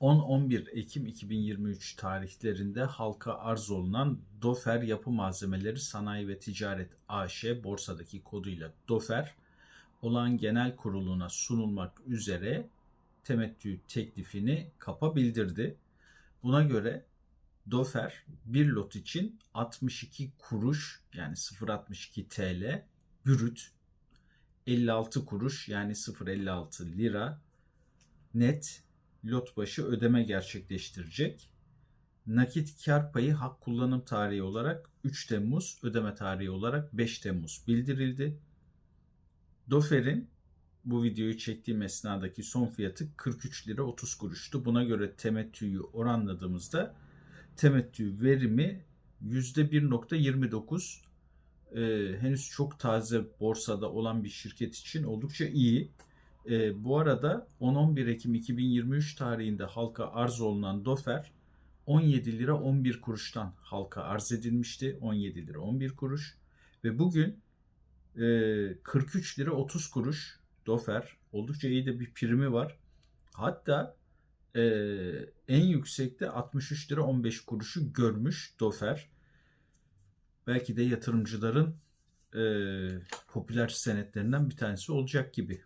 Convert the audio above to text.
10-11 Ekim 2023 tarihlerinde halka arz olunan Dofer Yapı Malzemeleri Sanayi ve Ticaret AŞ borsadaki koduyla Dofer olan genel kuruluna sunulmak üzere temettü teklifini kapa bildirdi. Buna göre Dofer bir lot için 62 kuruş yani 0.62 TL bürüt 56 kuruş yani 0.56 lira net lot başı ödeme gerçekleştirecek. Nakit kar payı hak kullanım tarihi olarak 3 Temmuz, ödeme tarihi olarak 5 Temmuz bildirildi. Dofer'in bu videoyu çektiğim esnadaki son fiyatı 43 lira 30 kuruştu. Buna göre temettüyü oranladığımızda temettü verimi %1.29 Ee, henüz çok taze borsada olan bir şirket için oldukça iyi. Ee, bu arada 10-11 Ekim 2023 tarihinde halka arz olunan Dofer 17 lira 11 kuruştan halka arz edilmişti. 17 lira 11 kuruş ve bugün e, 43 lira 30 kuruş Dofer oldukça iyi de bir primi var. Hatta e, en yüksekte 63 lira 15 kuruşu görmüş Dofer. Belki de yatırımcıların e, popüler senetlerinden bir tanesi olacak gibi.